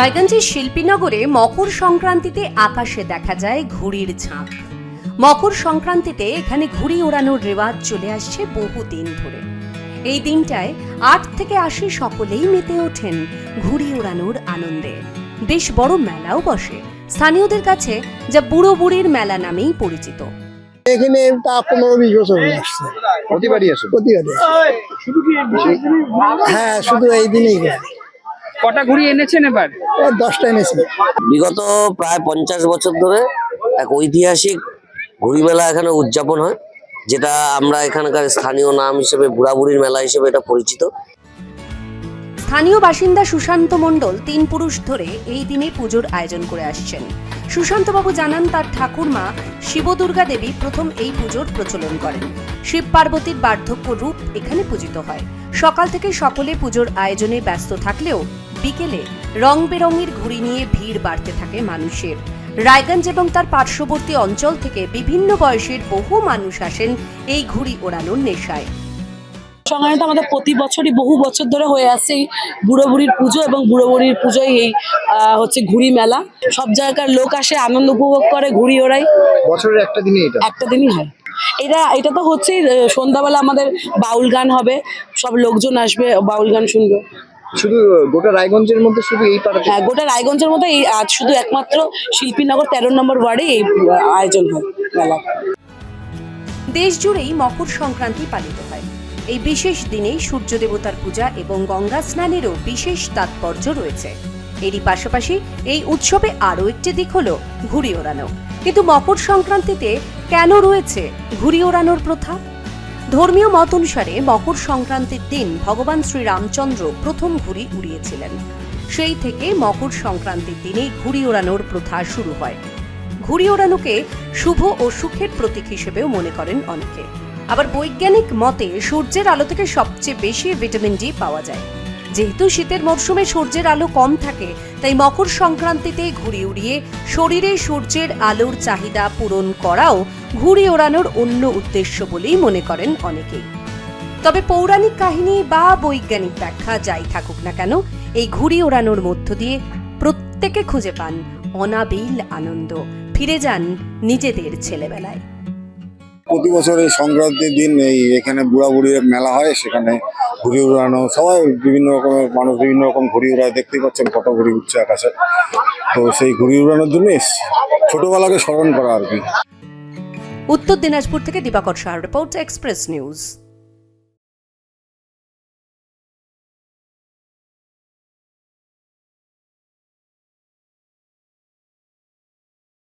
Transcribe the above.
রায়গঞ্জের শিল্পীনগরে মকর সংক্রান্তিতে আকাশে দেখা যায় ঘুড়ির ঝাঁক। মকর সংক্রান্তিতে এখানে ঘুড়ি ওড়ানোর রেওয়াজ চলে আসছে বহুদিন ধরে। এই দিনটায় আট থেকে আশি সকলেই মেতে ওঠেন ঘুড়ি ওড়ানোর আনন্দে। বেশ বড় মেলাও বসে। স্থানীয়দের কাছে যা বুড়ো বুড়ির মেলা নামেই পরিচিত। এখানে তা পনেরো বিশ বছর হয়ে আসছে। প্রতিবারই আসে? প্রতিবাদে হ্যাঁ শুধু এই দিনেই। কটা ঘুড়ি এনেছেন এবার? দশটা এনেছি। বিগত প্রায় পঞ্চাশ বছর ধরে এক ঐতিহাসিক ঘুড়ি মেলা এখানে উদযাপন হয় যেটা আমরা এখানকার স্থানীয় নাম হিসেবে বুড়াবুড়ির মেলা হিসেবে এটা পরিচিত। স্থানীয় বাসিন্দা সুশান্ত মণ্ডল তিন পুরুষ ধরে এই দিনে পুজোর আয়োজন করে আসছেন। সুশান্তবাবু জানান তার ঠাকুরমা শিবদুর্গা দেবী প্রথম এই পুজোর প্রচলন করেন। শিব পার্বতীর বার্ধক্য রূপ এখানে পূজিত হয়। সকাল থেকে সকলে পুজোর আয়োজনে ব্যস্ত থাকলেও বিকেলে রং বেরঙের ঘুড়ি নিয়ে ভিড় বাড়তে থাকে মানুষের। রায়গঞ্জ এবং তার পার্শ্ববর্তী অঞ্চল থেকে বিভিন্ন বয়সের বহু মানুষ আসেন এই ঘুড়ি ওড়ানোর নেশায়। সাধারণত আমাদের প্রতি বছরই বহু বছর ধরে হয়ে আসছে এই বুড়ো বুড়ির পুজো এবং বুড়ো বুড়ির পুজোয় এই আহ, হচ্ছে ঘুড়ি মেলা। সব জায়গার লোক আসে আনন্দ উপভোগ করে ঘুড়ি ওড়াই বছরের একটা দিনই এটা? একটা দিনই হয়। এটা এটা তো হচ্ছেই আহ, সন্ধ্যাবেলা আমাদের বাউল গান হবে সব লোকজন আসবে বাউল গান শুনবে। শুধু গোটা রায়গঞ্জের মধ্যে শুধু এই পাড়াতে হ্যাঁ গোটা রায়গঞ্জের মধ্যে এই আজ শুধু একমাত্র শিল্পীনগর তেরো নম্বর ওয়ার্ডে এই আয়োজন হয় মেলা। দেশ জুড়েই মকর সংক্রান্তি পালিত হয়। এই বিশেষ দিনে সূর্য দেবতার পূজা এবং গঙ্গা স্নানেরও বিশেষ তাৎপর্য রয়েছে। এরই পাশাপাশি এই উৎসবে আরও একটি দিক হলো ঘুড়ি ওড়ানো। কিন্তু মকর সংক্রান্তিতে কেন রয়েছে ঘুড়ি ওড়ানোর প্রথা? ধর্মীয় মত অনুসারে মকর সংক্রান্তির দিন ভগবান শ্রীরামচন্দ্র প্রথম ঘুড়ি উড়িয়েছিলেন। সেই থেকে মকর সংক্রান্তির দিনে ঘুড়ি ওড়ানোর প্রথা শুরু হয়। ঘুড়ি ওড়ানোকে শুভ ও সুখের প্রতীক হিসেবেও মনে করেন অনেকে। আবার বৈজ্ঞানিক মতে সূর্যের আলো থেকে সবচেয়ে বেশি ভিটামিন ডি পাওয়া যায়। যেহেতু শীতের মরশুমে সূর্যের আলো কম থাকে, তাই মকর সংক্রান্তিতে ঘুড়ি উড়িয়ে শরীরে সূর্যের আলোর চাহিদা পূরণ করাও ঘুড়ি ওড়ানোর অন্য উদ্দেশ্য বলেই মনে করেন অনেকেই। তবে পৌরাণিক কাহিনী বা বৈজ্ঞানিক ব্যাখ্যা যাই থাকুক না কেন, এই ঘুড়ি ওড়ানোর মধ্য দিয়ে প্রত্যেকে খুঁজে পান অনাবিল আনন্দ। ফিরে যান নিজেদের ছেলেবেলায়। প্রতি বছর এই সংক্রান্তির দিন এই এখানে বুড়া বুড়ির মেলা হয়, সেখানে ঘুড়ি উড়ানো সবাই বিভিন্ন রকমের মানুষ বিভিন্ন রকম ঘুড়ি উড়ায় দেখতে পাচ্ছেন কত ঘুড়ি উঠছে আকাশে। তো সেই ঘুড়ি উড়ানোর জন্য ছোটবেলাকে স্মরণ করা আর কি। উত্তর দিনাজপুর থেকে Dibakar Shah report Express News.